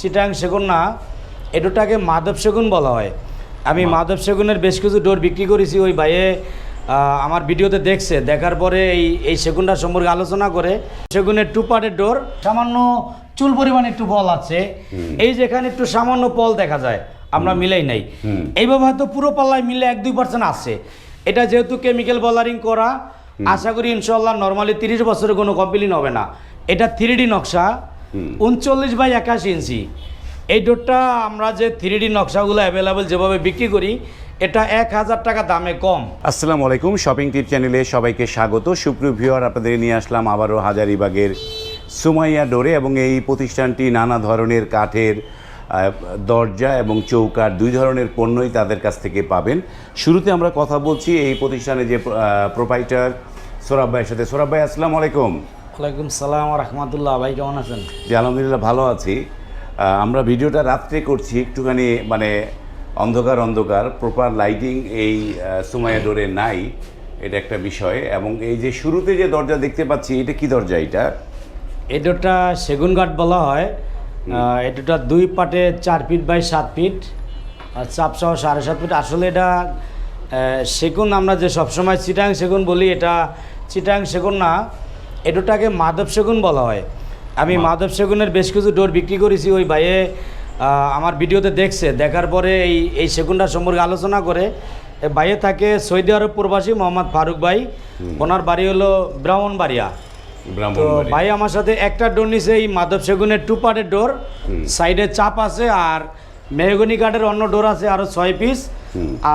চিটাং সেগুন না এটাকে মাধব সেগুন বলা হয়। আমি মাধব সেগুনের বেশ কিছু ডোর বিক্রি করেছি ওই ভাইয়ে আমার ভিডিওতে দেখছে দেখার পরে এই এই সেগুনটা সম্পর্কে আলোচনা করে। সেগুনের টু পার্টের ডোর সামান্য চুল পরিমাণ একটু বল আছে। এই যেখানে একটু সামান্য পল দেখা যায় আমরা মিলাই নাই। এইভাবে হয়তো পুরো পাল্লায় মিলে এক দুই পার্সেন্ট আছে। এটা যেহেতু কেমিক্যাল বলারিং করা আশা করি ইনশাল্লাহ নর্মালি তিরিশ বছরের কোনো কমপ্লেন হবে না। এটা থ্রি নকশা। উনচল্লিশ বাই একাশি ইঞ্চি। এই ডোরটা আমরা যে থ্রি ডি নকশাগুলো অ্যাভেলেবেল যেভাবে বিক্রি করি, এটা এক হাজার টাকা দামে কম। আসসালামু আলাইকুম শপিং টিপ চ্যানেলে সবাইকে স্বাগত। সুপ্রিয় ভিউয়ার, আপনাদের নিয়ে আসলাম আবারও হাজারিবাগের সুমাইয়া ডোরে এবং এই প্রতিষ্ঠানটি নানা ধরনের কাঠের দরজা এবং চৌকার দুই ধরনের পণ্যই তাদের কাছ থেকে পাবেন। শুরুতে আমরা কথা বলছি এই প্রতিষ্ঠানে যে প্রোপাইটার সোরাব ভাইয়ের সাথে। সোরাব ভাই, আসসালামু আলাইকুম। ওয়ালাইকুম সালাম রহমতুল্লাহ। ভাই কেমন আছেন? জি আলহামদুলিল্লাহ ভালো আছি। আমরা ভিডিওটা রাত্রে করছি একটুখানি মানে অন্ধকার অন্ধকার প্রপার লাইটিং এই আহ, সুমাইয়া ডোরে নাই এটা একটা বিষয়। এবং এই যে শুরুতে যে দরজা দেখতে পাচ্ছি এটা কি দরজা এটা? এই ডোরটা সেগুন কাঠ বলা হয়। এই দুই পাটে চার ফিট বাই সাত ফিট আর চাপ সহ সাড়ে সাত ফিট। আসলে এটা সেগুন আমরা যে সবসময় চিটাং সেগুন বলি এটা চিটাং সেগুন না। এটাকে মাধব সেগুন বলা হয়। আমি মাধব সেগুনের বেশ কিছু ডোর বিক্রি করেছি ওই ভাইয়ে আমার ভিডিওতে দেখছে। দেখার পরে এই এই সেগুনটা সম্পর্কে আলোচনা করে। ভাইয়ে থাকে সৌদি আরব প্রবাসী মোহাম্মদ ফারুক ভাই। ওনার বাড়ি হলো ব্রাহ্মণবাড়িয়া। তো ভাই আমার সাথে একটা ডোর নিছে এই মাধব সেগুনের টু পার্টের ডোর সাইডে চাপ আছে আর মেহগনি কাঠের অন্য ডোর আছে আরও ছয় পিস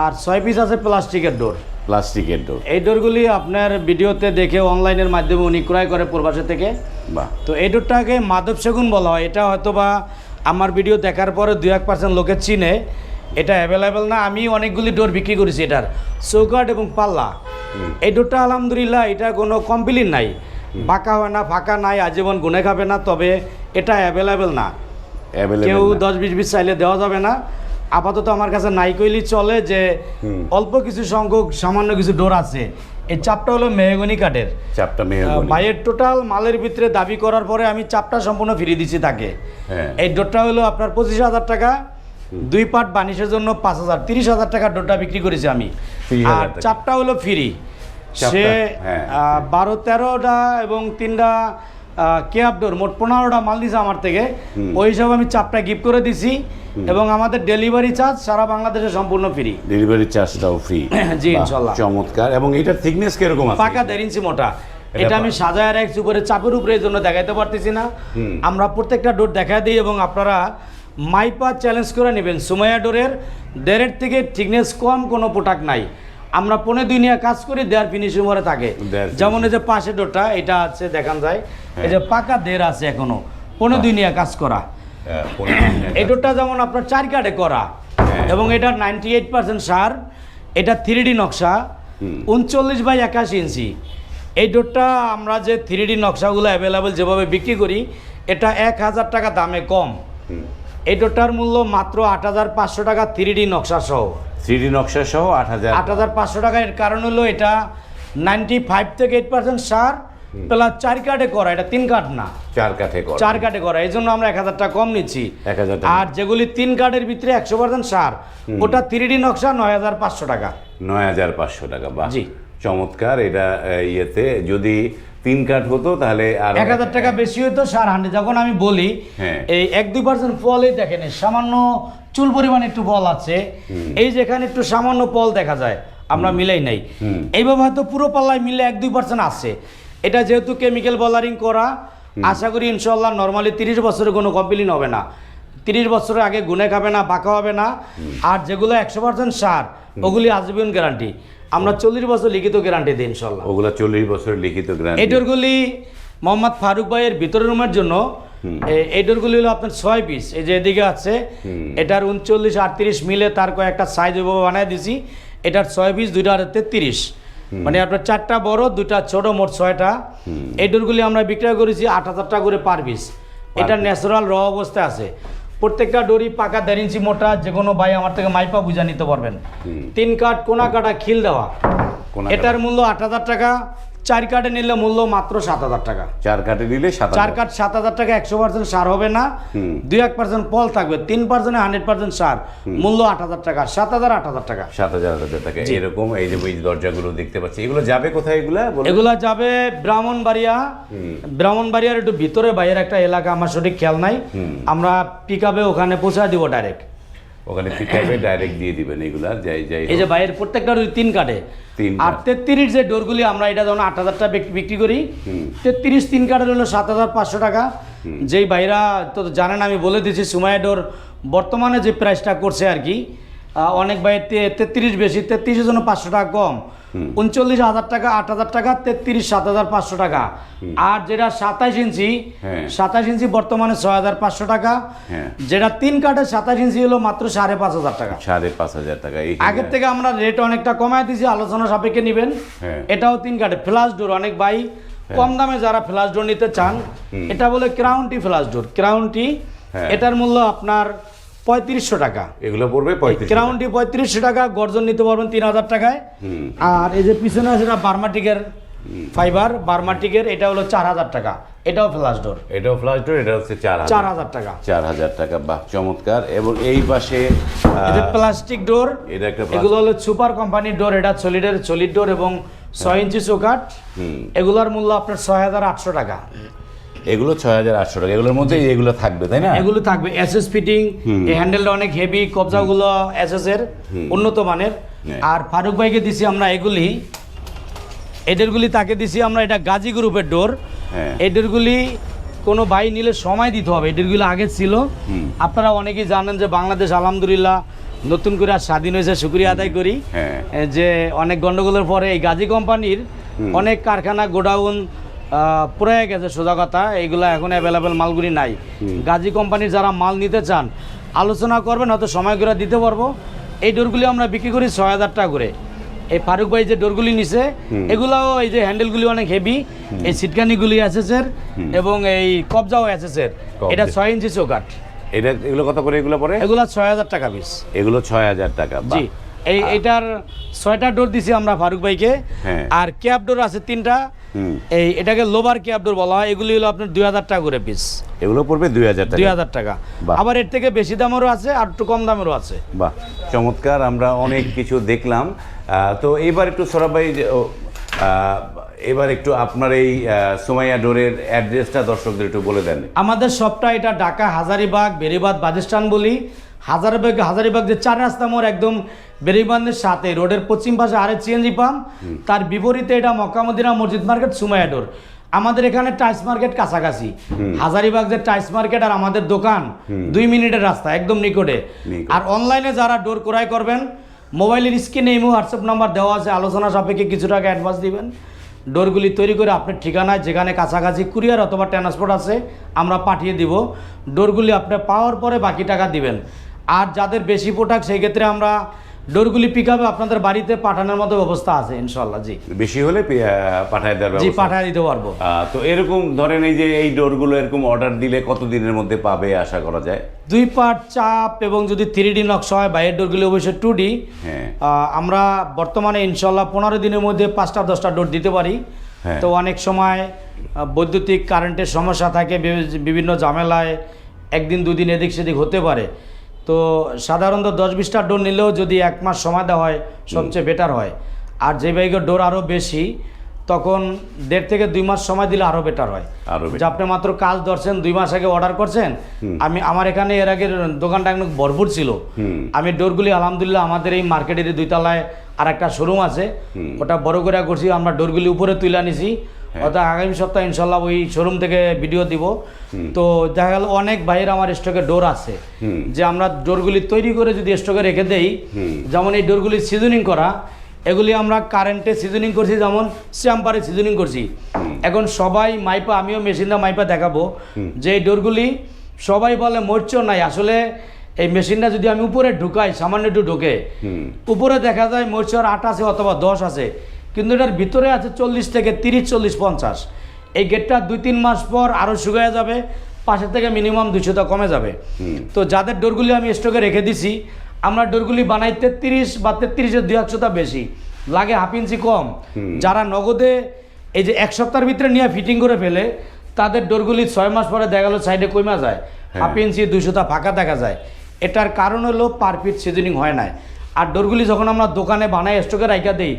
আর ছয় পিস আছে প্লাস্টিকের ডোর। প্লাস্টিকের ডোর এই ডোরগুলি আপনার ভিডিওতে দেখে অনলাইনের মাধ্যমে উনি ক্রয় করে প্রবাসী থেকে। বাহ। তো এই ডোরটাকে মাধব সেগুন বলা হয়। এটা হয়তো বা আমার ভিডিও দেখার পরে দুই এক পার্সেন্ট লোকে চিনে। এটা অ্যাভেলেবেল না আমি অনেকগুলি ডোর বিক্রি করেছি এটার। চৌকাট এবং পাল্লা। এই ডোরটা আলহামদুলিল্লাহ এটা কোনো কমপ্লেন নাই। বাঁকা হয় না ফাঁকা নাই আজীবন গুনে খাবে না তবে এটা অ্যাভেলেবেল না। কেউ দশ বিশ বিশ চাইলে দেওয়া যাবে না। আপাতত আমার কাছে নাই কইলি চলে যে অল্প কিছু সংখ্যক সামান্য কিছু ডোর আছে। এই চাপটা হলো মেহগনি কাঠের। চাপটা আহ, মেয়ে ভাইয়ের টোটাল মালের ভিতরে দাবি করার পরে আমি চাপটা সম্পূর্ণ ফিরিয়ে দিচ্ছি তাকে। হ্যাঁ। এই ডোরটা হলো আপনার পঁচিশ হাজার টাকা। দুই পাট বানিশের জন্য পাঁচ হাজার তিরিশ হাজার টাকার ডোরটা বিক্রি করেছি আমি। আর চাপটা হলো ফ্রি। সে হ্যাঁ। বারো তেরোটা এবং তিনটা কেয়াপ ডোর মোট পনেরোটা মাল দিছে আমার থেকে। ওই হিসাবে আমি চাপটা গিফট করে দিছি এবং আমাদের ডেলিভারি চার্জ সারা বাংলাদেশে সম্পূর্ণ ফ্রি ডেলিভারি চার্জটাও ফ্রি জি, ইনশাল্লাহ। চমৎকার। এবং এটার থিকনেস কীরকম আছে? পাকা দেড় ইঞ্চি মোটা। এটা এটা আমি সাজায় রাখছি উপরে চাপের উপরে এই জন্য দেখাইতে পারতেছি না। আমরা প্রত্যেকটা ডোর দেখা দিই এবং আপনারা মাইপা চ্যালেঞ্জ করে নেবেন। সুমাইয়া ডোরের দেড়ের থেকে থিকনেস কম কোনো প্রোডাক্ট নাই। আমরা পনে দুই নিয়ে কাজ করি দেয়ার ফিনিশিং করে থাকে। যেমন এই যে পাশে ডোরটা এটা আছে দেখান যায়। এই যে পাকা দেড় আছে এখনও পনে দুই নিয়ে কাজ করা। হ্যাঁ, পনেরো। এই ডোরটা যেমন আপনার চার কাটে করা হ্যাঁ। এবং এটা নাইনটি এইট পার্সেন্ট সার এটা থ্রি ডি নকশা উনচল্লিশ বাই একাশি ইঞ্চি। এই ডোরটা আমরা যে থ্রি ডি নকশাগুলো অ্যাভেলেবেল যেভাবে বিক্রি করি এটা এক হাজার টাকা দামে কম। ডোরটার মূল্য মাত্র আট হাজার পাঁচশো টাকা থ্রি ডি নকশা সহ। 3D নকশা সহ আট হাজার। আট হাজার পাঁচশো টাকা এর কারণ হলো এটা নাইনটি ফাইভ থেকে এইট পার্সেন্ট সার প্লাস চার কার্ডে করা এটা তিন কার্ড না। চার কাঠে করা। চার কার্ডে করা এই জন্য আমরা এক হাজার টাকা কম নিচ্ছি। 1000 টাকা। আর যেগুলি তিন কার্ডের ভিতরে একশো পার্সেন্ট সার ওটা থ্রি ডি নকশা নয় হাজার পাঁচশো টাকা। নয় হাজার পাঁচশো টাকা বা জি। চমৎকার এটা ইয়েতে যদি তিন কাঠ হতো তাহলে আর এক হাজার টাকা বেশি হতো সার হান্ড্রেড যখন আমি বলি হ্যাঁ। এই এক দুই পার্সেন্ট ফলই দেখেন সামান্য চুল পরিমাণ একটু বল আছে। এই যেখানে একটু সামান্য ফল দেখা যায় আমরা মিলাই নাই। এইভাবে হয়তো পুরো পাল্লায় মিলে এক দুই পার্সেন্ট আছে। এটা যেহেতু কেমিক্যাল বলারিং করা আশা করি ইনশাল্লাহ নর্মালি তিরিশ বছরের কোনো কমপ্লেন হবে না। তিরিশ বছরের আগে গুনে খাবে না বাঁকা হবে না। আর যেগুলো একশো পার্সেন্ট সার ওগুলি আজীবন গ্যারান্টি আমরা চল্লিশ বছর লিখিত গ্যারান্টি দিই ইনশাল্লাহ ওগুলা চল্লিশ বছরের লিখিত গ্রান্ট এই ডোরগুলি মোহাম্মদ ফারুক ভাইয়ের ভিতরের রুমের জন্য এই ডোরগুলি হলো আপনার ছয় পিস এই যে এদিকে আছে এটার উনচল্লিশ আটত্রিশ মিলে তার কয়েকটা সাইজ ওইভাবে বানায় দিছি। এটার ছয় পিস দুইটা হাতে তিরিশ মানে আপনার চারটা বড় দুইটা ছোট মোট ছয়টা। এই ডোরগুলি আমরা বিক্রয় করেছি আট হাজার টাকা করে পার পিস এটা ন্যাচারাল র অবস্থায় আছে। প্রত্যেকটা ডোরি পাকা দেড় ইঞ্চি মোটা যে কোনো ভাই আমার থেকে মাইপা বুঝা নিতে পারবেন। তিন কাঠ কোনা কাটা খিল দেওয়া। এটার মূল্য আট হাজার টাকা চার কাঠে নিলে মূল্য মাত্র সাত হাজার টাকা। চার কাঠে নিলে চার। কাঠ সাত হাজার টাকা একশো পার্সেন্ট সার হবে না। দুই এক পার্সেন্ট ফল থাকবে তিন পার্সেন্ট হান্ড্রেড পার্সেন্ট সার। মূল্য আট হাজার টাকা সাত হাজার আট হাজার টাকা। সাত হাজার আট হাজার টাকা এরকম এই যে এই দরজাগুলো দেখতে পাচ্ছি। এগুলো যাবে কোথায় এগুলা? এগুলা যাবে ব্রাহ্মণবাড়িয়া। ব্রাহ্মণবাড়িয়ার একটু ভিতরে বাইরের একটা এলাকা আমার সঠিক খেয়াল নাই। আমরা পিক ওখানে পৌঁছা দিব ডাইরেক্ট ওখানে পিকআপে ডাইরেক্ট দিয়ে দিবেন এগুলা যাই যাই এই যে বাইরের প্রত্যেকটা যদি তিন কাটে আর তেত্রিশ যে ডোরগুলি আমরা এটা যেমন আট হাজার টাকা বিক্রি করি। তেত্রিশ তিন কাটের হলো সাত হাজার পাঁচশো টাকা। যেই ভাইরা তো জানেন আমি বলে দিচ্ছি সুমায়া ডোর বর্তমানে যে প্রাইসটা করছে আর কি অনেক ভাই তেত্রিশ বেশি তেত্রিশের জন্য পাঁচশো টাকা কম। উনচল্লিশ হাজার টাকা আট হাজার টাকা তেত্রিশ সাত হাজার পাঁচশো টাকা। আর যেটা সাতাইশ ইঞ্চি হ্যাঁ। সাতাইশ ইঞ্চি বর্তমানে ছয় হাজার পাঁচশো টাকা। হ্যাঁ। যেটা তিন কাঠের সাতাইশ ইঞ্চি হলো মাত্র সাড়ে পাঁচ হাজার টাকা। সাড়ে পাঁচ হাজার টাকা আগের থেকে আমরা রেট অনেকটা কমায় দিয়েছি আলোচনা সাপেক্ষে নেবেন। হ্যাঁ। এটাও তিন কাঠে। ফ্লাশ ডোর অনেক বাই কম দামে যারা ফ্লাশ ডোর নিতে চান এটা বলে ক্রাউনটি ফ্লাশ ডোর ক্রাউনটি হ্যাঁ। এটার মূল্য আপনার পঁয়ত্রিশশো টাকা। এগুলো পড়বে ক্রাউনটি পঁয়ত্রিশশো টাকা। গর্জন নিতে পারবেন তিন হাজার টাকায়। আর এই যে পিছনে আছে এটা বার্মাটিকের ফাইবার বার্মাটিকের এটা হলো চার হাজার টাকা। এটাও ফ্লাশ ডোর এটাও ফ্লাশ ডোর এটা হচ্ছে চার চার হাজার টাকা। চার হাজার টাকা বাহ চমৎকার। এবং এই পাশে এটা প্লাস্টিক ডোর এটা একটা এগুলো হলো সুপার কোম্পানির ডোর এটা সলিডের সলিড ডোর এবং ছয় ইঞ্চি চৌকাট এগুলোর মূল্য আপনার ছয় হাজার আটশো টাকা। এগুলো ছয় হাজার আটশো টাকা। এগুলোর মধ্যে এগুলো থাকবে তাই না? এগুলো থাকবে। এসএস ফিটিং এই হ্যান্ডেলটা অনেক হেভি কবজাগুলো এসএস এর উন্নত মানের। আর ফারুক ভাইকে দিছি আমরা এগুলি। এদেরগুলি তাকে দিছি আমরা এটা গাজী গ্রুপের ডোর হ্যাঁ। এদেরগুলি কোনো ভাই নিলে সময় দিতে হবে। এদেরগুলি আগে ছিল। আপনারা অনেকেই জানেন যে বাংলাদেশ আলহামদুলিল্লাহ নতুন করে আর স্বাধীন হয়েছে শুক্রিয়া আদায় করি। হ্যাঁ। যে অনেক গন্ডগোলের পরে এই গাজী কোম্পানির অনেক কারখানা গোডাউন পুরাই গেছে সোজা কথা এইগুলা এখন অ্যাভেলেবেল মালগুলি নাই। গাজী কোম্পানির যারা মাল নিতে চান আলোচনা করবেন হয়তো সময় করে দিতে পারব। এই ডোরগুলি আমরা বিক্রি করি ছয় হাজার টাকা করে। এই ফারুক ভাই যে ডোরগুলি নিছে এগুলাও এই যে হ্যান্ডেলগুলি অনেক হেভি এই সিটকানিগুলি এসেসের এবং এই কবজাও কবজা। এটা ছয় ইঞ্চি চৌকাট এটা এগুলো কত করে এগুলো পরে এগুলো ছয় হাজার টাকা পিস এগুলো ছয় হাজার টাকা জি। এই এটার ছয়টা ডোর দিছি আমরা ফারুক ভাইকে। হ্যাঁ। আর ক্যাব ডোর আছে তিনটা। এই এটাকে লোবার ক্যাব ডোর বলা হয়। এগুলি হলো আপনার দুই হাজার টাকা করে পিস এগুলো পড়বে দুই হাজার দুই টাকা হাজার টাকা। আবার এর থেকে বেশি দামেরও আছে আর একটু কম দামেরও আছে। বাহ। চমৎকার আমরা অনেক কিছু দেখলাম। তো এবার একটু সৌরভ ভাই এবার একটু আপনার এই সোমাইয়া ডোরের অ্যাড্রেসটা দর্শকদের একটু বলে দেন। আমাদের সবটা এটা ঢাকা হাজারিবাগ বেরিবাদ বাজিস্টান বলি। হাজারিবাগ হাজারিবাগ যে চার রাস্তা মোড় একদম বেরিবান্ধের সাথে রোডের পশ্চিম পাশে আরেক সিএনজি পাম্প তার বিপরীতে এটা মক্কামদিনা মসজিদ মার্কেট সুমায়াডোর আমাদের এখানে টাইস মার্কেট কাছাকাছি। হাজারিবাগ যে টাইস মার্কেট আর আমাদের দোকান দুই মিনিটের রাস্তা একদম নিকটে। নিকটে। আর অনলাইনে যারা ডোর ক্রয় করবেন মোবাইলের স্ক্রিনে ইমো হোয়াটসঅ্যাপ নাম্বার দেওয়া আছে আলোচনা সাপেক্ষে কিছু টাকা অ্যাডভান্স দিবেন। ডোরগুলি তৈরি করে আপনার ঠিকানায় যেখানে কাছাকাছি কুরিয়ার অথবা ট্রান্সপোর্ট আছে আমরা পাঠিয়ে দিব। ডোরগুলি আপনি পাওয়ার পরে বাকি টাকা দিবেন। আর যাদের বেশি প্রোডাক্ট সেই ক্ষেত্রে আমরা ডোরগুলি পিক আপ আপনাদের বাড়িতে পাঠানোর মতো ব্যবস্থা আছে ইনশাল্লাহ জি। বেশি হলে পে- আহ, পাঠায় দেওয়ার জি। পাঠিয়ে দিতে পারব। তো এরকম ধরেন এই যে এই ডোরগুলো এরকম অর্ডার দিলে কত দিনের মধ্যে পাবে আশা করা যায়? দুই পার্ট চাপ এবং যদি থ্রি ডি নকশা হয় বাইরের ডোরগুলি অবশ্যই টু ডি হ্যাঁ। আমরা বর্তমানে ইনশাল্লাহ পনেরো দিনের মধ্যে পাঁচটা দশটা ডোর দিতে পারি। হ্যাঁ। তো অনেক সময় বৈদ্যুতিক কারেন্টের সমস্যা থাকে বিভিন্ন ঝামেলায় একদিন দুদিন এদিক সেদিক হতে পারে। তো সাধারণত দশ বিশটা ডোর নিলেও যদি এক মাস সময় দেওয়া হয় সবচেয়ে বেটার হয়। আর যে বাইকের ডোর আরও বেশি তখন দেড় থেকে দুই মাস সময় দিলে আরও বেটার হয়। আরও যে আপনি মাত্র কাজ ধরছেন দুই মাস আগে অর্ডার করছেন আমি আমার এখানে এর আগে দোকানটা একদম ভরপুর ছিল। আমি ডোরগুলি আলহামদুলিল্লাহ আমাদের এই মার্কেটের দুই তলায় আর একটা শোরুম আছে ওটা বড় করে করছি আমরা ডোরগুলি উপরে তুলে নিছি অর্থাৎ আগামী সপ্তাহে ইনশাল্লাহ ওই শোরুম থেকে ভিডিও দিব। তো দেখা গেল অনেক বাইরে আমার স্টকে ডোর আছে। যে আমরা ডোরগুলি তৈরি করে যদি স্টকে রেখে দেই যেমন এই ডোরগুলি সিজনিং করা এগুলি আমরা কারেন্টে সিজনিং করছি যেমন শ্যাম্পারে সিজনিং করছি। এখন সবাই মাইপা আমিও মেশিনটা মাইপা দেখাবো। যে এই ডোরগুলি সবাই বলে মরচ নাই। আসলে এই মেশিনটা যদি আমি উপরে ঢুকাই সামান্য একটু ঢুকে উপরে দেখা যায় মরচর আট আছে অথবা দশ আছে। কিন্তু এটার ভিতরে আছে চল্লিশ থেকে তিরিশ চল্লিশ পঞ্চাশ। এই গেটটা দুই তিন মাস পর আরও শুকিয়ে যাবে পাশের থেকে মিনিমাম দুশোটা কমে যাবে। তো যাদের ডোরগুলি আমি স্টকে রেখে দিছি আমরা ডোরগুলি বানাই তেত্রিশ বা তেত্রিশের দুই একশোটা বেশি। লাগে হাফ ইঞ্চি কম। যারা নগদে এই যে এক সপ্তাহের ভিতরে নিয়ে ফিটিং করে ফেলে তাদের ডোরগুলি ছয় মাস পরে দেখা গেলো সাইডে কইমা যায়। হাফ ইঞ্চি দুইশোটা ফাঁকা দেখা যায়। এটার কারণ হলো পারফিট সিজনিং হয় না আর ডোরগুলি যখন আমরা দোকানে বানাই স্টকে রাইখা দিই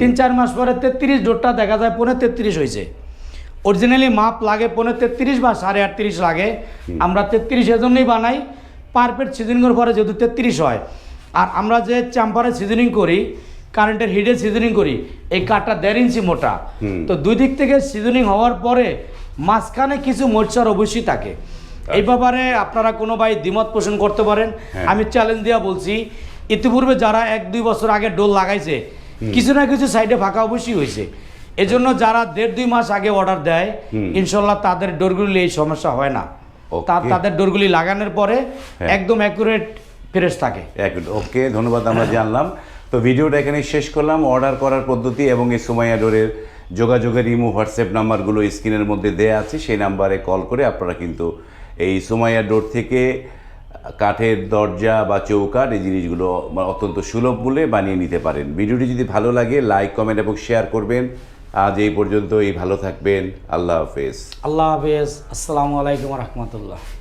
তিন চার মাস পরে তেত্রিশ ডোরটা দেখা যায় পনেরো তেত্রিশ হয়েছে অরিজিনালি মাপ লাগে পনেরো তেত্রিশ বা সাড়ে আটত্রিশ লাগে। আমরা তেত্রিশ এজন্যই বানাই পারফেক্ট সিজনিংয়ের পরে যেহেতু তেত্রিশ হয়। আর আমরা যে চাম্পারে সিজনিং করি কারেন্টের হিটে সিজনিং করি এই কাঠটা দেড় ইঞ্চি মোটা। তো দুই দিক থেকে সিজনিং হওয়ার পরে মাঝখানে কিছু মোর্চার অবশ্যই থাকে। এই ব্যাপারে আপনারা কোনো ভাই দ্বিমত পোষণ করতে পারেন। আমি চ্যালেঞ্জ দিয়া বলছি ইতিপূর্বে যারা এক দুই বছর আগে ডোল লাগাইছে কিছু না কিছু সাইডে ফাঁকা অবশ্যই হয়েছে। এজন্য যারা দেড় দুই মাস আগে অর্ডার দেয় ইনশাল্লাহ তাদের ডোরগুলি এই সমস্যা হয় না। তাদের ডোরগুলি লাগানোর পরে হ্যাঁ। একদম অ্যাকুরেট ফ্রেশ থাকে। ওকে ধন্যবাদ আমরা জানলাম। তো ভিডিওটা এখানে শেষ করলাম। অর্ডার করার পদ্ধতি এবং এই সুমাইয়া ডোরের যোগাযোগের ইমো হোয়াটসঅ্যাপ নাম্বারগুলো স্ক্রিনের মধ্যে দেয়া আছে। সেই নাম্বারে কল করে আপনারা কিন্তু এই সুমাইয়া ডোর থেকে কাঠের দরজা বা চৌকাট এই জিনিসগুলো অত্যন্ত সুলভ মূল্যে বানিয়ে নিতে পারেন। ভিডিওটি যদি ভালো লাগে, লাইক, কমেন্ট এবং শেয়ার করবেন। আজ এই পর্যন্ত এই ভালো থাকবেন। আল্লাহ হাফেজ। আল্লাহ হাফেজ। আসসালামু আলাইকুম রহমতুল্লাহ।